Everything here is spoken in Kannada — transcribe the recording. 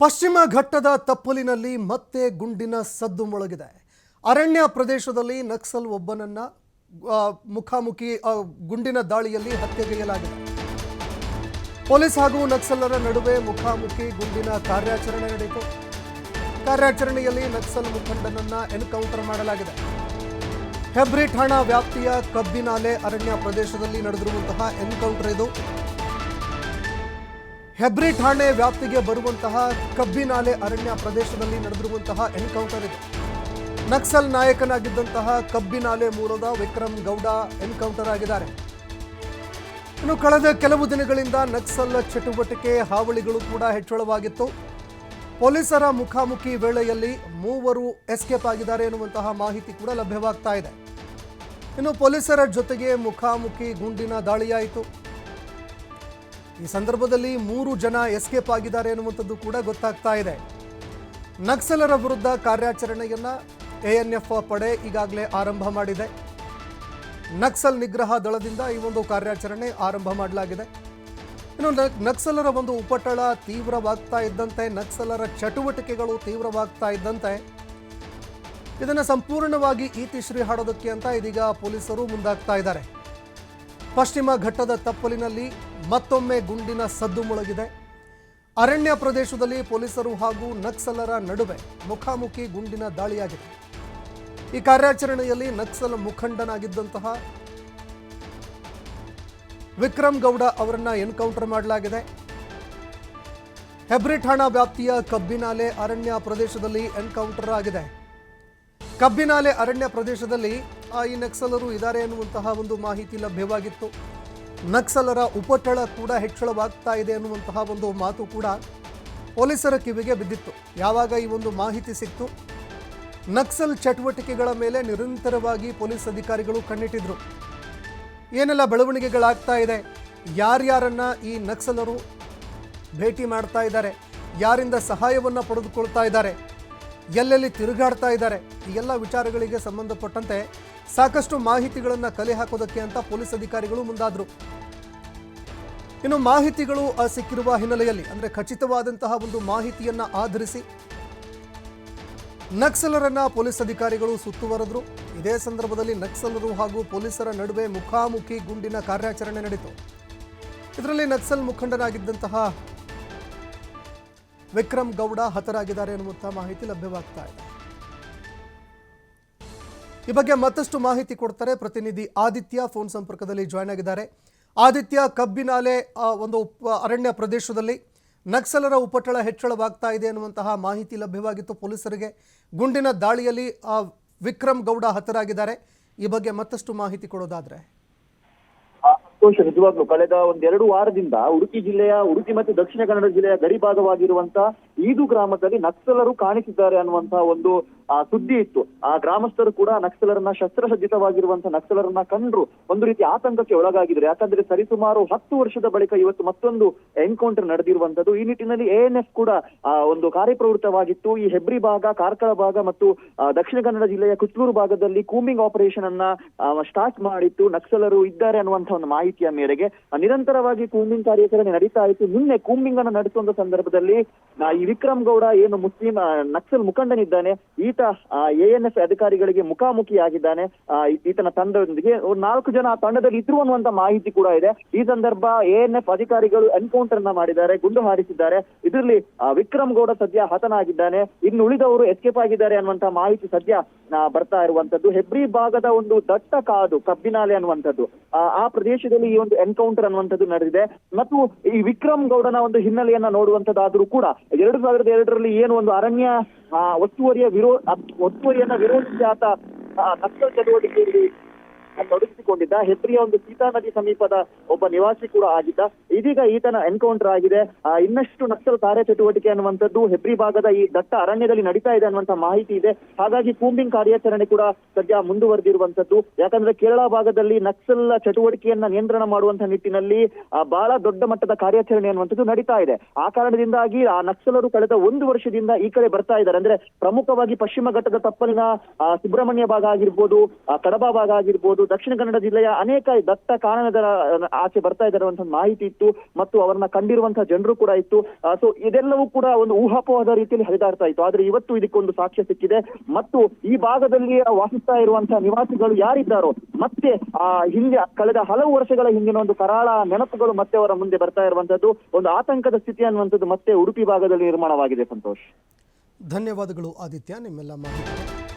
ಪಶ್ಚಿಮ ಘಟ್ಟದ ತಪ್ಪಲಿನಲ್ಲಿ ಮತ್ತೆ ಗುಂಡಿನ ಸದ್ದು ಮೊಳಗಿದೆ. ಅರಣ್ಯ ಪ್ರದೇಶದಲ್ಲಿ ನಕ್ಸಲ್ ಒಬ್ಬನನ್ನ ಮುಖಾಮುಖಿ ಗುಂಡಿನ ದಾಳಿಯಲ್ಲಿ ಹತ್ಯೆಗೈಯಲಾಗಿದೆ. ಪೊಲೀಸ್ ಹಾಗೂ ನಕ್ಸಲರ ನಡುವೆ ಮುಖಾಮುಖಿ ಗುಂಡಿನ ಕಾರ್ಯಾಚರಣೆ ನಡೆಯಿತು. ಕಾರ್ಯಾಚರಣೆಯಲ್ಲಿ ನಕ್ಸಲ್ ಮುಖಂಡನನ್ನ ಎನ್ಕೌಂಟರ್ ಮಾಡಲಾಗಿದೆ. ಹೆಬ್ರಿ ಠಾಣಾ ವ್ಯಾಪ್ತಿಯ ಕಬ್ಬಿನಾಲೆ ಅರಣ್ಯ ಪ್ರದೇಶದಲ್ಲಿ ನಡೆದಿರುವಂತಹ ಎನ್ಕೌಂಟರ್ ಇದು. ಹೆಬ್ರಿ ಠಾಣೆ ವ್ಯಾಪ್ತಿಗೆ ಬರುವಂತಹ ಕಬ್ಬಿನಾಲೆ ಅರಣ್ಯ ಪ್ರದೇಶದಲ್ಲಿ ನಡೆದಿರುವಂತಹ ಎನ್ಕೌಂಟರ್ ಇದೆ. ನಕ್ಸಲ್ ನಾಯಕನಾಗಿದ್ದಂತಹ ಕಬ್ಬಿನಾಲೆ ಮೂಲದ ವಿಕ್ರಮ್ ಗೌಡ ಎನ್ಕೌಂಟರ್ ಆಗಿದ್ದಾರೆ. ಇನ್ನು ಕಳೆದ ಕೆಲವು ದಿನಗಳಿಂದ ನಕ್ಸಲ್ ಚಟುವಟಿಕೆ ಹಾವಳಿಗಳು ಕೂಡ ಹೆಚ್ಚಳವಾಗಿತ್ತು. ಪೊಲೀಸರ ಮುಖಾಮುಖಿ ವೇಳೆಯಲ್ಲಿ ಮೂವರು ಎಸ್ಕೇಪ್ ಆಗಿದ್ದಾರೆ ಎನ್ನುವಂತಹ ಮಾಹಿತಿ ಕೂಡ ಲಭ್ಯವಾಗ್ತಾ ಇದೆ. ಇನ್ನು ಪೊಲೀಸರ ಜೊತೆಗೆ ಮುಖಾಮುಖಿ ಗುಂಡಿನ ದಾಳಿಯಾಯಿತು. ಈ ಸಂದರ್ಭದಲ್ಲಿ ಮೂರು ಜನ ಎಸ್ಕೇಪ್ ಆಗಿದ್ದಾರೆ ಎನ್ನುವಂಥದ್ದು ಕೂಡ ಗೊತ್ತಾಗ್ತಾ ಇದೆ. ನಕ್ಸಲರ ವಿರುದ್ಧ ಕಾರ್ಯಾಚರಣೆಯನ್ನ ಎಎನ್ಎಫ್ ಪಡೆ ಈಗಾಗಲೇ ಆರಂಭ ಮಾಡಿದೆ. ನಕ್ಸಲ್ ನಿಗ್ರಹ ದಳದಿಂದ ಈ ಒಂದು ಕಾರ್ಯಾಚರಣೆ ಆರಂಭ ಮಾಡಲಾಗಿದೆ. ಇನ್ನು ನಕ್ಸಲರ ಒಂದು ಉಪಟಳ ತೀವ್ರವಾಗ್ತಾ ಇದ್ದಂತೆ, ನಕ್ಸಲರ ಚಟುವಟಿಕೆಗಳು ತೀವ್ರವಾಗ್ತಾ ಇದ್ದಂತೆ. ಇದನ್ನು ಸಂಪೂರ್ಣವಾಗಿ ಈತಿಶ್ರೀ ಹಾಡೋದಕ್ಕೆ ಅಂತ ಇದೀಗ ಪೊಲೀಸರು ಮುಂದಾಗ್ತಾ ಇದ್ದಾರೆ. ಪಶ್ಚಿಮ ಘಟ್ಟದ ತಪ್ಪಲಿನಲ್ಲಿ ಮತ್ತೊಮ್ಮೆ ಗುಂಡಿನ ಸದ್ದು ಮೊಳಗಿದೆ. ಅರಣ್ಯ ಪ್ರದೇಶದಲ್ಲಿ ಪೊಲೀಸರು ಹಾಗೂ ನಕ್ಸಲರ ನಡುವೆ ಮುಖಾಮುಖಿ ಗುಂಡಿನ ದಾಳಿಯಾಗಿದೆ. ಈ ಕಾರ್ಯಾಚರಣೆಯಲ್ಲಿ ನಕ್ಸಲ್ ಮುಖಂಡನಾಗಿದ್ದಂತಹ ವಿಕ್ರಮ್ ಗೌಡ ಅವರನ್ನ ಎನ್ಕೌಂಟರ್ ಮಾಡಲಾಗಿದೆ. ಹೆಬ್ರಿ ಠಾಣಾ ವ್ಯಾಪ್ತಿಯ ಕಬ್ಬಿನಾಲೆ ಅರಣ್ಯ ಪ್ರದೇಶದಲ್ಲಿ ಎನ್ಕೌಂಟರ್ ಆಗಿದೆ. ಕಬ್ಬಿನಾಲೆ ಅರಣ್ಯ ಪ್ರದೇಶದಲ್ಲಿ ಈ ನಕ್ಸಲರು ಇದ್ದಾರೆ ಎನ್ನುವಂತಹ ಒಂದು ಮಾಹಿತಿ ಲಭ್ಯವಾಗಿತ್ತು. ನಕ್ಸಲರ ಉಪಟಳ ಕೂಡ ಹೆಚ್ಚಳವಾಗ್ತಾ ಇದೆ ಅನ್ನುವಂತಹ ಒಂದು ಮಾತು ಕೂಡ ಪೊಲೀಸರ ಕಿವಿಗೆ ಬಿದ್ದಿತ್ತು. ಯಾವಾಗ ಈ ಒಂದು ಮಾಹಿತಿ ಸಿಕ್ತು? ನಕ್ಸಲ್ ಚಟುವಟಿಕೆಗಳ ಮೇಲೆ ನಿರಂತರವಾಗಿ ಪೊಲೀಸ್ ಅಧಿಕಾರಿಗಳು ಕಣ್ಣಿಟ್ಟಿದ್ರು. ಏನೆಲ್ಲ ಬೆಳವಣಿಗೆಗಳಾಗ್ತಾ ಇದೆ? ಯಾರ್ಯಾರನ್ನ ಈ ನಕ್ಸಲರು ಭೇಟಿ ಮಾಡ್ತಾ ಇದ್ದಾರೆ? ಯಾರಿಂದ ಸಹಾಯವನ್ನು ಪಡೆದುಕೊಳ್ತಾ ಇದ್ದಾರೆ? ಎಲ್ಲೆಲ್ಲಿ ತಿರುಗಾಡ್ತಾ ಇದ್ದಾರೆ? ಈ ಎಲ್ಲ ವಿಚಾರಗಳಿಗೆ ಸಂಬಂಧಪಟ್ಟಂತೆ ಸಾಕಷ್ಟು ಮಾಹಿತಿಗಳನ್ನು ಕಲೆ ಹಾಕೋದಕ್ಕೆ ಅಂತ ಪೊಲೀಸ್ ಅಧಿಕಾರಿಗಳು ಮುಂದಾದರು. ಇನ್ನು ಮಾಹಿತಿಗಳು ಸಿಕ್ಕಿರುವ ಹಿನ್ನೆಲೆಯಲ್ಲಿ, ಅಂದರೆ ಖಚಿತವಾದಂತಹ ಒಂದು ಮಾಹಿತಿಯನ್ನ ಆಧರಿಸಿ ನಕ್ಸಲರನ್ನ ಪೊಲೀಸ್ ಅಧಿಕಾರಿಗಳು ಸುತ್ತುವರೆದ್ರು. ಇದೇ ಸಂದರ್ಭದಲ್ಲಿ ನಕ್ಸಲರು ಹಾಗೂ ಪೊಲೀಸರ ನಡುವೆ ಮುಖಾಮುಖಿ ಗುಂಡಿನ ಕಾರ್ಯಾಚರಣೆ ನಡೆಯಿತು ಇದರಲ್ಲಿ ನಕ್ಸಲ್ ಮುಖಂಡನಾಗಿದ್ದಂತಹ ವಿಕ್ರಮ್ ಗೌಡ ಹತರಾಗಿದ್ದಾರೆ ಎನ್ನುವಂತಹ ಮಾಹಿತಿ ಲಭ್ಯವಾಗ್ತಾ ಇದೆ. ಈ ಬಗ್ಗೆ ಮತ್ತಷ್ಟು ಮಾಹಿತಿ ಕೊಡ್ತಾರೆ ಪ್ರತಿನಿಧಿ ಆದಿತ್ಯ. ಫೋನ್ ಸಂಪರ್ಕದಲ್ಲಿ ಜಾಯ್ನ್ ಆಗಿದ್ದಾರೆ. ಆದಿತ್ಯ, ಕಬ್ಬಿನಾಲೆ ಒಂದು ಅರಣ್ಯ ಪ್ರದೇಶದಲ್ಲಿ ನಕ್ಸಲರ ಉಪಟಳ ಹೆಚ್ಚಳವಾಗ್ತಾ ಇದೆ ಎನ್ನುವಂತಹ ಮಾಹಿತಿ ಲಭ್ಯವಾಗಿತ್ತು ಪೊಲೀಸರಿಗೆ. ಗುಂಡಿನ ದಾಳಿಯಲ್ಲಿ ವಿಕ್ರಮ್ ಗೌಡ ಹತರಾಗಿದ್ದಾರೆ. ಈ ಬಗ್ಗೆ ಮತ್ತಷ್ಟು ಮಾಹಿತಿ ಕೊಡೋದಾದ್ರೆ. ಸಂತೋಷ ನಿಜವಾಗ್ಲು ಕಳೆದ ಒಂದೆರಡು ವಾರದಿಂದ ಉಡುಪಿ ಜಿಲ್ಲೆಯ ಉಡುಪಿ ಮತ್ತು ದಕ್ಷಿಣ ಕನ್ನಡ ಜಿಲ್ಲೆಯ ಗಡಿ ಭಾಗವಾಗಿರುವಂತ ಈದು ಗ್ರಾಮದಲ್ಲಿ ನಕ್ಸಲರು ಕಾಣಿಸಿದ್ದಾರೆ ಅನ್ನುವಂತಹ ಒಂದು ಸುದ್ದಿ ಇತ್ತು. ಆ ಗ್ರಾಮಸ್ಥರು ಕೂಡ ನಕ್ಸಲರನ್ನ ಶಸ್ತ್ರಸಜ್ಜಿತವಾಗಿರುವಂತಹ ನಕ್ಸಲರನ್ನ ಕಂಡ್ರು. ಒಂದು ರೀತಿ ಆತಂಕಕ್ಕೆ ಒಳಗಾಗಿದ್ರು ಯಾಕಂದ್ರೆ ಸರಿಸುಮಾರು ಹತ್ತು ವರ್ಷದ ಬಳಿಕ ಇವತ್ತು ಮತ್ತೊಂದು ಎನ್ಕೌಂಟರ್ ನಡೆದಿರುವಂತದ್ದು ಈ ನಿಟ್ಟಿನಲ್ಲಿ ಎಎನ್ಎಫ್ ಕೂಡ ಒಂದು ಕಾರ್ಯಪ್ರವೃತ್ತವಾಗಿತ್ತು. ಈ ಹೆಬ್ರಿ ಭಾಗ ಕಾರ್ಕಳ ಭಾಗ ಮತ್ತು ದಕ್ಷಿಣ ಕನ್ನಡ ಜಿಲ್ಲೆಯ ಕುತ್ಲೂರು ಭಾಗದಲ್ಲಿ ಕೂಮಿಂಗ್ ಆಪರೇಷನ್ ಅನ್ನ ಸ್ಟಾರ್ಟ್ ಮಾಡಿತ್ತು. ನಕ್ಸಲರು ಇದ್ದಾರೆ ಅನ್ನುವಂತಹ ಒಂದು ಮಾಹಿತಿಯ ಮೇರೆಗೆ. ನಿರಂತರವಾಗಿ ಕೂಮಿಂಗ್ ಕಾರ್ಯಾಚರಣೆ ನಡೀತಾ ಇತ್ತು. ನಿನ್ನೆ ಕೂಮಿಂಗ್ ಅನ್ನು ನಡೆಸುವಂತ ಸಂದರ್ಭದಲ್ಲಿ ಈ ವಿಕ್ರಮ್ ಗೌಡ ಏನು ಮುಸ್ಲಿಂ ನಕ್ಸಲ್ ಮುಖಂಡನಿದ್ದಾನೆ. ಈತ ಎಎನ್ಎಫ್ ಅಧಿಕಾರಿಗಳಿಗೆ ಮುಖಾಮುಖಿಯಾಗಿದ್ದಾನೆ. ಆ, ಈತನ ತಂಡದೊಂದಿಗೆ ನಾಲ್ಕು ಜನ ಆ ತಂಡದಲ್ಲಿ ಇದ್ರು ಅನ್ನುವಂತ ಮಾಹಿತಿ ಕೂಡ ಇದೆ. ಈ ಸಂದರ್ಭ ಎಎನ್ಎಫ್ ಅಧಿಕಾರಿಗಳು ಎನ್ಕೌಂಟರ್ನ ಮಾಡಿದ್ದಾರೆ ಗುಂಡು ಹಾರಿಸಿದ್ದಾರೆ. ಇದರಲ್ಲಿ ವಿಕ್ರಮ್ ಗೌಡ ಸದ್ಯ ಹತನಾಗಿದ್ದಾನೆ. ಇನ್ನು ಉಳಿದವರು ಎಸ್ಕೇಪ್ ಆಗಿದ್ದಾರೆ ಅನ್ನುವಂತ ಮಾಹಿತಿ ಸದ್ಯ ಬರ್ತಾ ಇರುವಂತದ್ದು. ಹೆಬ್ರಿ ಭಾಗದ ಒಂದು ದಟ್ಟ ಕಾಡು ಕಬ್ಬಿನಾಲೆ ಅನ್ನುವಂಥದ್ದು. ಆ ಪ್ರದೇಶದಲ್ಲಿ ಈ ಒಂದು ಎನ್ಕೌಂಟರ್ ಅನ್ನುವಂಥದ್ದು ನಡೆದಿದೆ. ಮತ್ತು ಈ ವಿಕ್ರಮ್ ಗೌಡನ ಒಂದು ಹಿನ್ನೆಲೆಯನ್ನ ನೋಡುವಂತದ್ದಾದ್ರೂ ಕೂಡ ಎರಡು ಸಾವಿರದ ಎರಡರಲ್ಲಿ ಏನು ಒಂದು ಅರಣ್ಯ ಒತ್ತುವರಿಯ ವಿರೋ ಅಪ್- ಒತ್ತುವರಿಯನ್ನ ವಿರೋಧಿಸಿ ಆತ ನಕ್ಸಲ್ ಚಟುವಟಿಕೆಯಲ್ಲಿ ತೊಡಗಿಸಿಕೊಂಡಿದ್ದ. ಹೆಬ್ರಿಯ ಒಂದು ಸೀತಾ ನದಿ ಸಮೀಪದ ಒಬ್ಬ ನಿವಾಸಿ ಕೂಡ ಆಗಿದ್ದ. ಇದೀಗ ಈತನ ಎನ್ಕೌಂಟರ್ ಆಗಿದೆ. ಇನ್ನಷ್ಟು ನಕ್ಸಲ್ ಕಾರ್ಯಚಟುವಟಿಕೆ ಅನ್ನುವಂಥದ್ದು ಹೆಬ್ರಿ ಭಾಗದ ಈ ದಟ್ಟ ಅರಣ್ಯದಲ್ಲಿ ನಡೀತಾ ಇದೆ ಅನ್ನುವಂತ ಮಾಹಿತಿ ಇದೆ. ಹಾಗಾಗಿ ಕೂಂಬಿಂಗ್ ಕಾರ್ಯಾಚರಣೆ ಕೂಡ ಸದ್ಯ ಮುಂದುವರೆದಿರುವಂತದ್ದು ಯಾಕಂದ್ರೆ ಕೇರಳ ಭಾಗದಲ್ಲಿ ನಕ್ಸಲ್ ಚಟುವಟಿಕೆಯನ್ನ ನಿಯಂತ್ರಣ ಮಾಡುವಂತಹ ನಿಟ್ಟಿನಲ್ಲಿ ಬಹಳ ದೊಡ್ಡ ಮಟ್ಟದ ಕಾರ್ಯಾಚರಣೆ ಅನ್ನುವಂಥದ್ದು ನಡೀತಾ ಇದೆ. ಆ ಕಾರಣದಿಂದಾಗಿ ಆ ನಕ್ಸಲರು ಕಳೆದ ಒಂದು ವರ್ಷದಿಂದ ಈ ಕಡೆ ಬರ್ತಾ ಇದ್ದಾರೆ. ಅಂದ್ರೆ ಪ್ರಮುಖವಾಗಿ ಪಶ್ಚಿಮ ಘಟ್ಟದ ತಪ್ಪಲಿನ ಸುಬ್ರಹ್ಮಣ್ಯ ಭಾಗ ಆಗಿರ್ಬೋದು ಕಡಬ ಭಾಗ ಆಗಿರ್ಬೋದು ದಕ್ಷಿಣ ಕನ್ನಡ ಜಿಲ್ಲೆಯ ಅನೇಕ ದತ್ತ ಕಾರಣಗಳ ಆಚೆ ಬರ್ತಾ ಇದ್ದಾರೆ ಅಂತ ಮಾಹಿತಿ ಇತ್ತು ಮತ್ತು ಅವರನ್ನ ಕಂಡಿರುವಂತಹ ಜನರು ಕೂಡ ಇತ್ತು. ಸೊ ಇದೆಲ್ಲವೂ ಕೂಡ ಒಂದು ಊಹಾಪೋಹದ ರೀತಿಯಲ್ಲಿ ಹರಿದಾಡ್ತಾ ಇತ್ತು. ಆದ್ರೆ ಇವತ್ತು ಇದಕ್ಕೊಂದು ಸಾಕ್ಷ್ಯ ಸಿಕ್ಕಿದೆ. ಮತ್ತು ಈ ಭಾಗದಲ್ಲಿ ವಾಸಿಸ್ತಾ ಇರುವಂತಹ ನಿವಾಸಿಗಳು ಯಾರಿದ್ದಾರೋ, ಮತ್ತೆ, ಆ, ಹಿಂದೆ, ಕಳೆದ ಹಲವು ವರ್ಷಗಳ ಹಿಂದಿನ ಒಂದು ಕರಾಳ ನೆನಪುಗಳು ಮತ್ತೆ ಅವರ ಮುಂದೆ ಬರ್ತಾ ಇರುವಂತದ್ದು ಒಂದು ಆತಂಕದ ಸ್ಥಿತಿ ಅನ್ನುವಂಥದ್ದು ಮತ್ತೆ ಉಡುಪಿ ಭಾಗದಲ್ಲಿ ನಿರ್ಮಾಣವಾಗಿದೆ, ಸಂತೋಷ್. ಧನ್ಯವಾದಗಳು, ಆದಿತ್ಯ, ನಿಮ್ಮೆಲ್ಲ ಮಾಹಿತಿ.